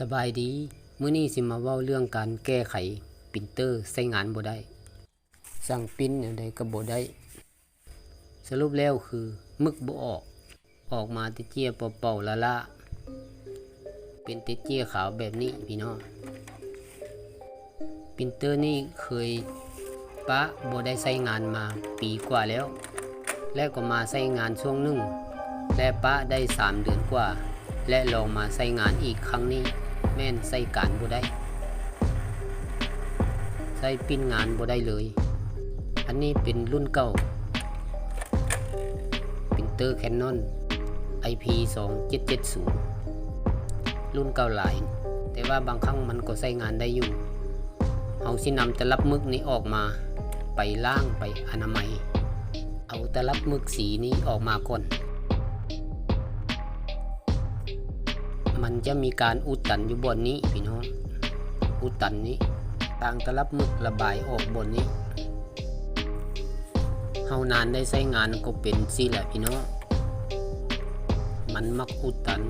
สบายดีมื้อนี้สิมาเว้าเรื่องการแก้ไขปรินเตอร์ใช้งานบ่ได้ สั่งปริ้นแนวใดก็บ่ได้ สรุปแล้วคือมึกบ่ออก ออกมาติเจียเป่าๆละละ เป็นติเจียขาวแบบนี้พี่น้องปรินเตอร์นี่เคยปะบ่ได้ใช้งานมาปีกว่าแล้ว แล้วก็มาใช้งานช่วงหนึงและปะได้ 3 เดือนกว่า และลองมาใช้งานอีกครั้งนี้ แม่นใช้การบ่ได้ใช้ปิ้นงานบ่ได้เลย อันนี้เป็นรุ่นเก่า เปรินเตอร์ Canon IP 2770 รุ่นเก่าหลาย แต่ว่าบางครั้งมันก็ใช้งานได้อยู่เอาสินำตลับมึกนี้ออกมา ไปล้างไปอนามัย เอาตลับมึกสีนี้ออกมาก่อน มันจะมีการอุดตันอยู่บนนี้พี่น้องอุดตันนี้ต่างตลับมึกระบายออกบนนี้เฮานานได้ใช้งานก็เป็นสิแหละพี่น้องมันมักอุดตัน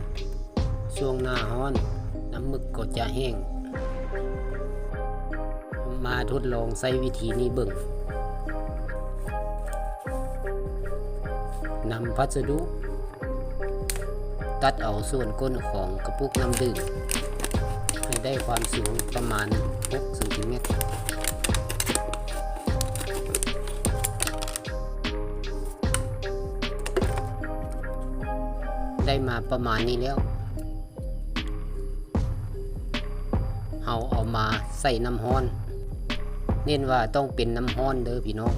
ช่วงหน้าร้อน น้ำมึกก็จะแห้ง มาทดลองใช้วิธีนี้เบิ่งนำพัสดุ ตัดเอาส่วนก้นของกระปุกน้ำดื่มให้ได้ความสูงประมาณ6ซนติเมตรได้มาประมาณนี้แล้วเฮาเอามาใส่น้ำห้อน เน้นว่าต้องเป็นน้ำห้อนเด้อพี่น้อง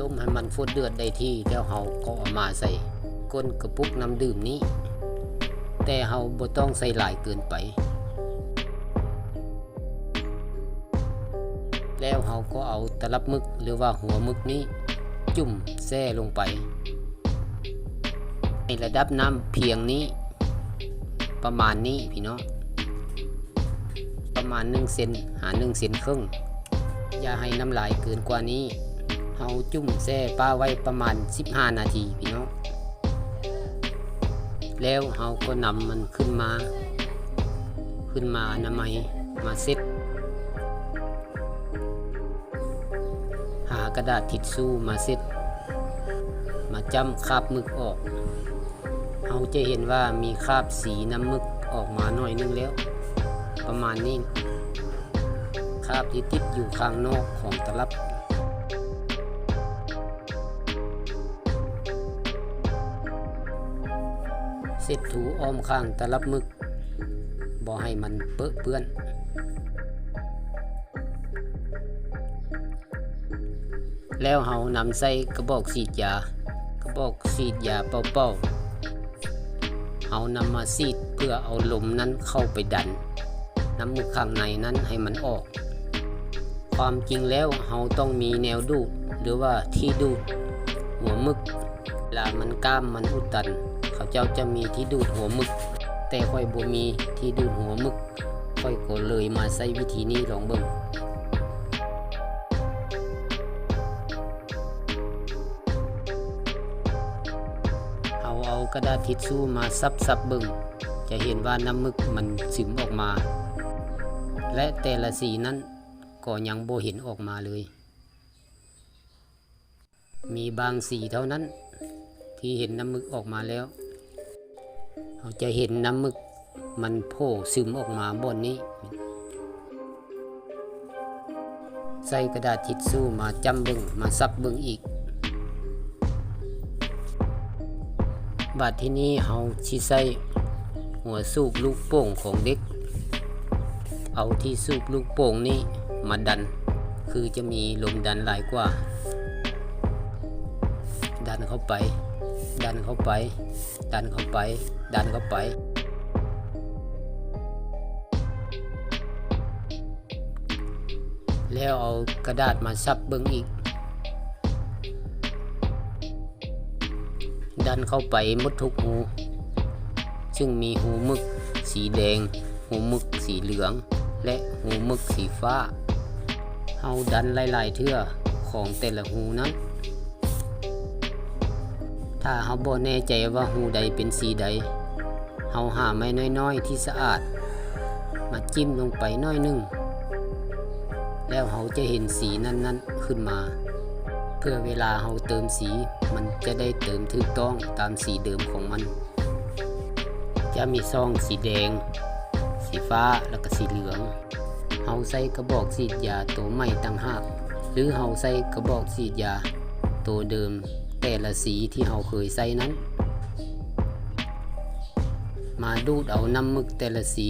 ต้มให้มันฟุดเดือดได้ที่แล้วเฮาก็เอามาใส่ ก้นกระปุกน้ำดื่มนี้ แต่เฮาบ่ต้องใส่หลายเกินไป แล้วเฮาก็เอาตลับมึกหรือว่าหัวมึกนี้ จุ่มแช่ลงไป ในระดับน้ำเพียงนี้ ประมาณนี้พี่น้องประมาณ1เซนหา1เซนครึ่งอย่าให้น้ำลายเกินกว่านี้เฮาจุ่มแช่ป้าไว้ประมาณ 15 นาทีพี่น้อง แล้วเฮาก็นำมันขึ้นมา ขึ้นมาอนามัยมาเซ็ตหากระดาษทิชชู่มาเซ็ตมาจ้ำคราบมึกออกเฮาจะเห็นว่ามีคราบสีน้ำมึกออกมาหน่อยนึงแล้ว ประมาณนี้คราบที่ติดอยู่ข้างนอกของตลับ เสร็จถูอ้อมข้างตลับมึกบ่ให้มันเปื้อเปื้อน แล้วเฮานำใส่กระบอกฉีดยากระบอกฉีดยาเป่าๆเฮานำมาซีดเพื่อเอาลมนั้นเข้าไปดัน น้ำมึกข้างในนั้นให้มันออก ความจริงแล้วเฮาต้องมีแนวดูดหรือว่าที่ดูดหัวมึกลามันกล้ามมันอุดตัน เขาเจ้าจะมีที่ดูดหัวมึก แต่ค่อยบ่มีที่ดูดหัวมึก ค่อยก็เลยมาใช้วิธีนี้ลองเบิ่งเอาเอากระดาษทิชชู่มาซับซับเบิ่งจะเห็นว่าน้ำมึกมันซึมออกมา และแต่ละสีนั้นก็ยังโบเห็นออกมาเลย มีบางสีเท่านั้นที่เห็นน้ำมึกออกมาแล้ว เราจะเห็นน้ำมึกมันโผล่ซึมออกมาบนนี้ ใส่กระดาษทิชชู่มาจำบิงมาซับบิงอีก บาดที่นี้เฮาชิใส่หัวสูบลูกโป่งของเด็ก เอาที่สูบลูกโป่งนี้มาดัน คือจะมีลมดันหลายกว่า ดันเข้าไป ดันเข้าไป ดันเข้าไป ดันเข้าไป แล้วเอากระดาษมาซับเบิ้งอีก ดันเข้าไปมดทุกหู ซึ่งมีหูมึกสีแดง หูมึกสีเหลือง และหูมึกสีฟ้าเฮาดันหลายๆเทื่อของแต่ละหูนั้นถ้าเฮาบ่แน่ใจว่าหูใดเป็นสีใด เฮาหาไม้น้อยๆ ที่สะอาด มาจิ้มลงไปน้อยหนึง แล้วเฮาจะเห็นสีนั้นๆขึ้นมา เพื่อเวลาเฮาเติมสีมันจะได้เติมถูกต้องตามสีเดิมของมัน จะมีซองสีแดง สีฟ้าแล้วก็สีเหลืองเฮาใส่กระบอกฉีดยาตัวใหม่ต่างหากหรือเฮาใส่กระบอกฉีดยาตัวเดิมแต่ละสีที่เฮาเคยใส่นั้น มาดูดเอาน้ำมึกแต่ละสี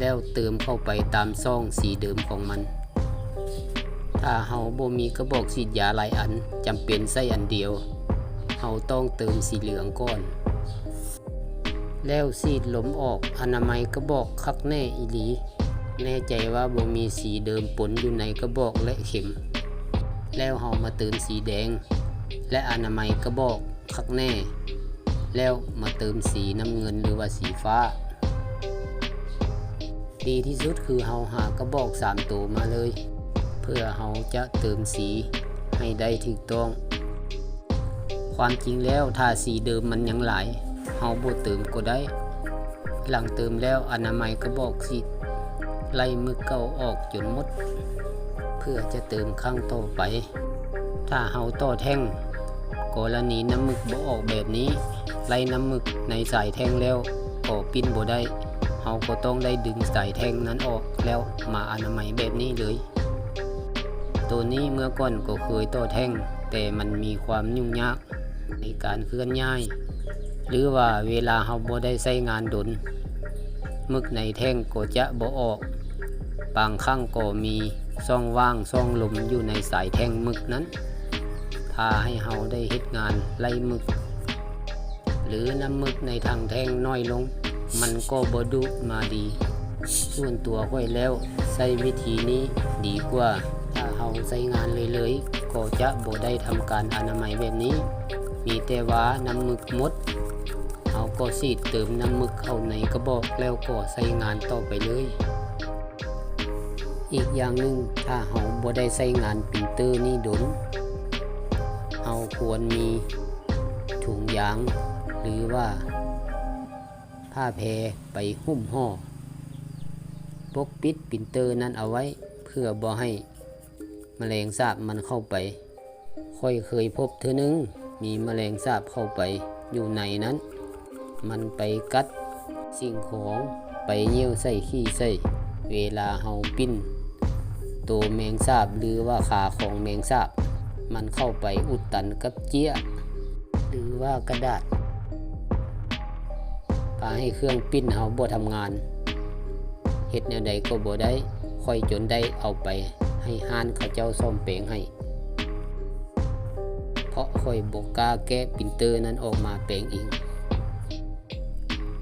แล้วเติมเข้าไปตามซองสีเดิมของมัน ถ้าเฮาบ่มีกระบอกฉีดยาหลายอันจำเป็นใส่อันเดียวเฮาต้องเติมสีเหลืองก่อน แล้วสีดลมออกอนามัยกระบอกคักแน่อีหลี แน่ใจว่าบ่มีสีเดิมปนอยู่ในกระบอกและเข็ม แล้วเฮามาเติมสีแดง และอนามัยกระบอกคักแน่ แล้วมาเติมสีน้ำเงินหรือว่าสีฟ้า ดีที่สุดคือเฮาหากระบอกสามตัวมาเลย เพื่อเฮาจะเติมสีให้ได้ถูกต้อง ความจริงแล้วถ้าสีเดิมมันยังหลายเฮาบ่เติมก็ได้ หลังเติมแล้วอนามัยกระบอกสีไล่มือเก่าออกจนหมด เพื่อจะเติมข้างต่อไป ถ้าเฮาต่อแท่ง กรณีน้ำหมึกบ่ออกแบบนี้ ไล่น้ำหมึกในสายแท่งแล้วก็ปิ้นบ่ได้เฮาก็ต้องได้ดึงสายแท่งนั้นออกแล้วมาอนามัยแบบนี้เลย ตัวนี้เมื่อก่อนก็เคยต่อแท่ง แต่มันมีความยุ่งยากในการเคลื่อนย้าย หรือว่าเวลาเฮาบ่ได้ใช้งานดนมึกในแท่งก็จะบ่ออก บางครั้งก็มีช่องว่างช่องลมอยู่ในสายแท่งมึกนั้น ถ้าให้เฮาได้เฮ็ดงานไล่มึก หรือน้ำมึกในทางแทงน้อยลง มันก็บดูดมาดี ส่วนตัวค่อยแล้วใช้วิธีนี้ดีกว่า ถ้าเฮาใช้งานเลยๆก็จะบ่ได้ทำการอนามัยแบบนี้ มีแต่ว่าน้ำมึกมดเฮาก็สีดเติมน้ำมึกเข้าในกระบอกแล้วก็ใช้งานต่อไปเลย อีกอย่างหนึ่งถ้าเฮาบ่ได้ใช้งานปินเตอร์นี่ดน ควรมีถุงยาง หรือว่า ผ้าแพรไปหุ้มห่อปกปิดปรินเตอร์นั้นเอาไว้เพื่อบ่ให้แมลงสาบมันเข้าไป ค่อยเคยพบเธอนึง มีแมลงสาบเข้าไปอยู่ในนั้น มันไปกัดสิ่งของไปเยี่ยวใส่ขี้ใส่เวลาเฮาปิ้น ตัวแมงสาบหรือว่าขาของแมงสาบ มันเข้าไปอุดตันกับเจี๊ยหรือว่ากระดาษพาให้เครื่องปิ้นเฮาบ่ทำงานเฮ็ดแนวใดก็บ่ได้ค่อยจนได้เอาไปให้ห้านเขาเจ้าซ่อมแปลงให้ เพราะค่อยบ่กล้าแก้ปินเตอร์นั้นออกมาแปลงเอง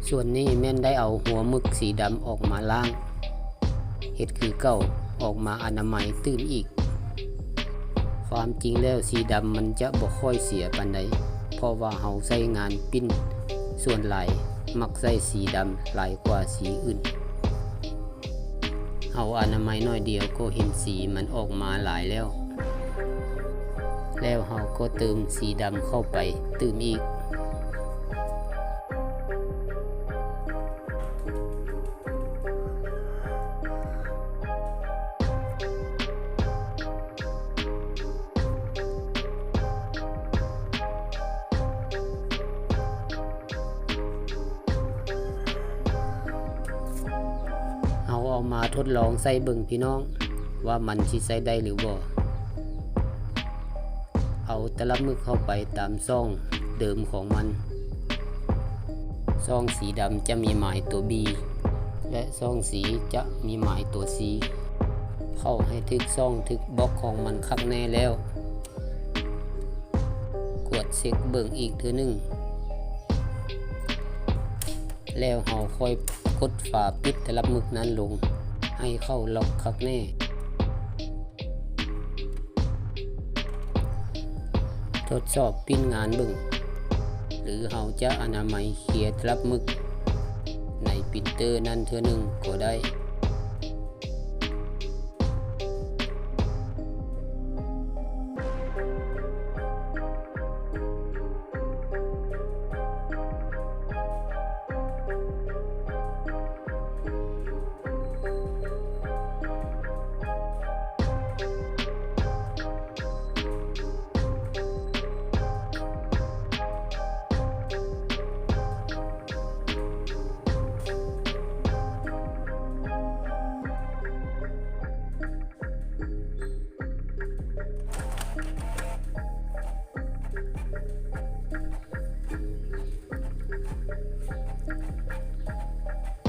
ส่วนนี้แม่นได้เอาหัวมึกสีดำออกมาล้างเฮ็ดคือเก่าออกมาอนามัยตื้นอีก ความจริงแล้วสีดำมันจะบ่ค่อยเสียปานใดเพราะว่าเฮาใช้งานปิ้น ส่วนหลายมักใช้สีดำหลายกว่าสีอื่นเฮาอนามัยน้อยเดียวก็เห็นสีมันออกมาหลายแล้ว แล้วเฮาก็เติมสีดำเข้าไปเติมอีก เอามาทดลองใส่เบิ่งพี่น้อง ว่ามันสิใส่ได้หรือบ่เอาต่ละมึกเข้าไปตามซ่องเดิมของมันซ่องสีดำจะมีหมายตัว B และซ่องสีจะมีหมายตัว C เข้าให้ทึกซ่องทึกบล็อกของมันคักแน่แล้ว กดเช็คเบิ่งอีกเทือหนึงแล้วเฮาค่อย ดฝาปิดแต่ละหมึกนั้นลง ให้เข้าล็อกคักแน่ ทดสอบปิ้นงานบึง หรือเฮาจะอนามัยเขียต่ละหมึก ในปินเตอร์นั้นเทื่อหนึ่งก็ได้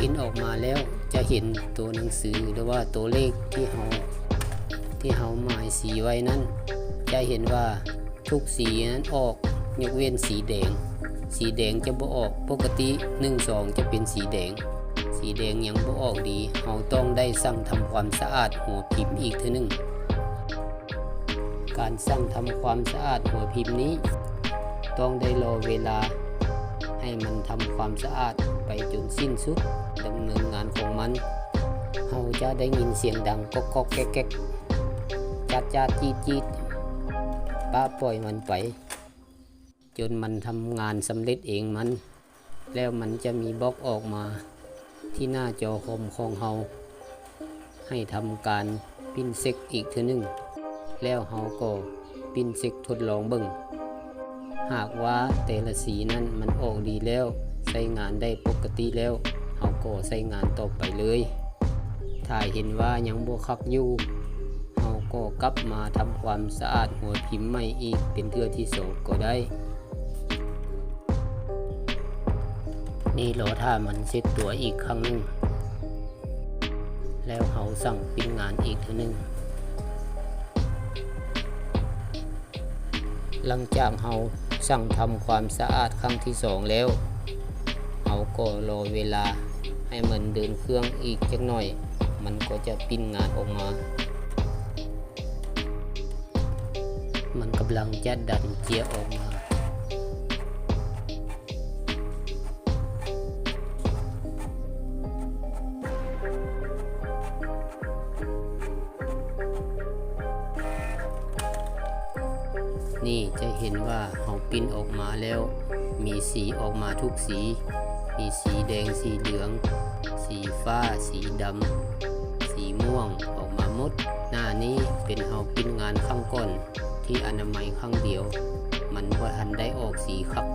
พิมพ์ออกมาแล้วจะเห็นตัวหนังสือหรือว่าตัวเลขที่เราที่เราหมายสีไว้นั้น จะเห็นว่าทุกสีนั้นออกยกเว้นสีแดง สีแดงจะบ่ออกปกติ1 2จะเป็นสีแดง สีแดงยังบ่ออกดีเราต้องได้สั่งทำความสะอาดหัวพิมพ์อีกเทีนึงการสั่งทำความสะอาดหัวพิมพ์นี้ ต้องได้รอเวลาให้มันทำความสะอาดไปจนสิ้นสุด ดำเนินงานของมันเราจะได้ยินเสียงดังก๊อกก๊อกแก๊กแก๊กจัดจัดจีดจีดป้าปล่อยมันไป จนมันทำงานสำเร็จเองมัน แล้วมันจะมีบล็อกออกมา ที่หน้าจอคอมของเราให้ทำการปิ้นเซ็กอีกเทีนึง แล้วเราก็ปิ้นเซ็กทดลองเบิ่งหากว่าแต่ละสีนั้นมันออกดีแล้ว ใช้งานได้ปกติแล้ว ก็ใช้งานต่อไปเลย ถ้าเห็นว่ายังบ่คักอยู่เราก็กลับมาทำความสะอาดหัวพิมพ์ใหม่อีกเป็นเทื่อที่สองก็ได้ นี่รอถ้ามันเซ็ตตัวอีกครั้งหนึงแล้วเขาสั่งปิ้นงานอีกเทีนึงหลังจากเราสั่งทำความสะอาดครั้งที่สองแล้วเราก็รอเวลา ให้มันเดินเครื่องอีกจักหน่อย มันก็จะปิ้นงานออกมา มันกำลังจะดันเจียออกมานี่จะเห็นว่าเขาปิ้นออกมาแล้ว มีสีออกมาทุกสี มีสีแดง สีเหลือง สีฟ้า สีดำ สีม่วงออกมาหมด หน้านี้เป็นเขาปิ้นงานข้างก้นที่อนามัยข้างเดียว มันว่ทันได้ออกสีครับ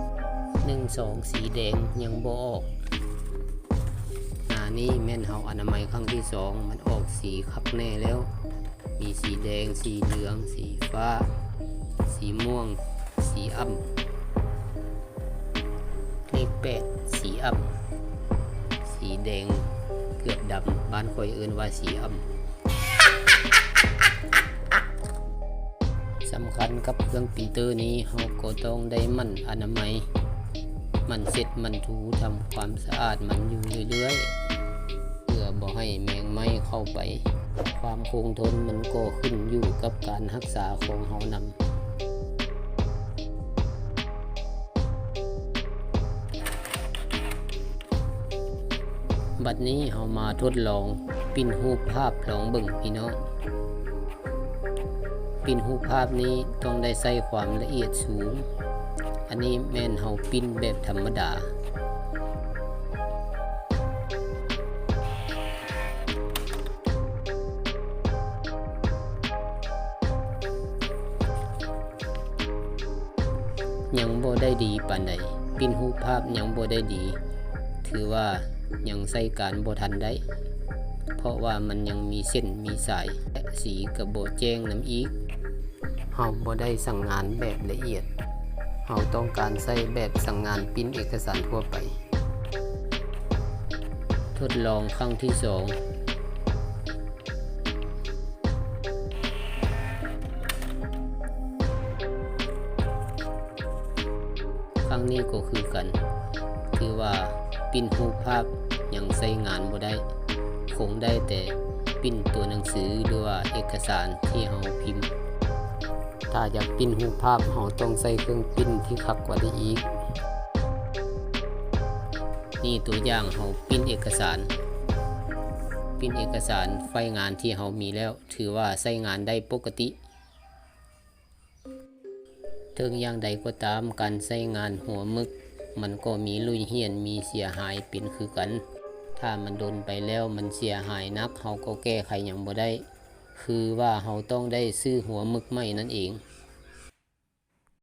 หนึ่งสองสีแดงยังบ่ออกหน้านี้แม่นเฮาอนามัยครั้งที่สองมันออกสีคักแน่แล้ว มีสีแดง สีเหลือง สีฟ้า สีม่วง สีอ่ำ เลขแปดสีอ่ำสีแดงเกือบดำบ้านคอยเอื่นว่าสีอ่ำสำคัญกับเครื่องปรินเตอร์นี้เราก็ต้องได้มันอนามัย มันเสร็จมันถูทำความสะอาดมันอยู่เรื่อยๆเพื่อบ่ให้แมงไม้เข้าไป ความคงทนมันก็ขึ้นอยู่กับการรักษาของเฮานำ บัดนี้เรามาทดลองปิ้นรูปภาพลองเบิ่งพี่น้องปิ้นรูปภาพนี้ต้องได้ใส่ความละเอียดสูง อันนี้แม่นเฮาปิ้นแบบธรรมดายังบ่ได้ดีปานใดปิ้นรูปภาพยังบ่ได้ดี ถือว่า ยังใส่การบทันได้ เพราะว่ามันยังมีเส้นมีสายและสีกับโบแจ้งน้ำอีกเฮาบ่ได้สั่งงานแบบละเอียดเฮาต้องการใส่แบบสั่งงานปิ้นเอกสารทั่วไป ทดลองครั้งที่สองครั้งนี้ก็คือกัน คือว่า ปิ้นรูปภาพยังใช้งานบ่ได้ คงได้แต่ปิ้นตัวหนังสือหรือว่าเอกสารที่เราพิมพ์ ถ้าอยากปิ้นรูปภาพเราต้องใช้เครื่องปิ้นที่คักกว่านี้อีก นี่ตัวอย่างเราปิ้นเอกสาร ปิ้นเอกสารไฟงานที่เรามีแล้ว ถือว่าใช้งานได้ปกติถึงอย่างใดก็ตามการใช้งานหัวมึก มันก็มีลุยเหียนมีเสียหายเป็นคือกัน ถ้ามันโดนไปแล้วมันเสียหายนักเขาก็แก้ไขอย่างบ่ได้ คือว่าเขาต้องได้ซื้อหัวมึกใหม่นั่นเอง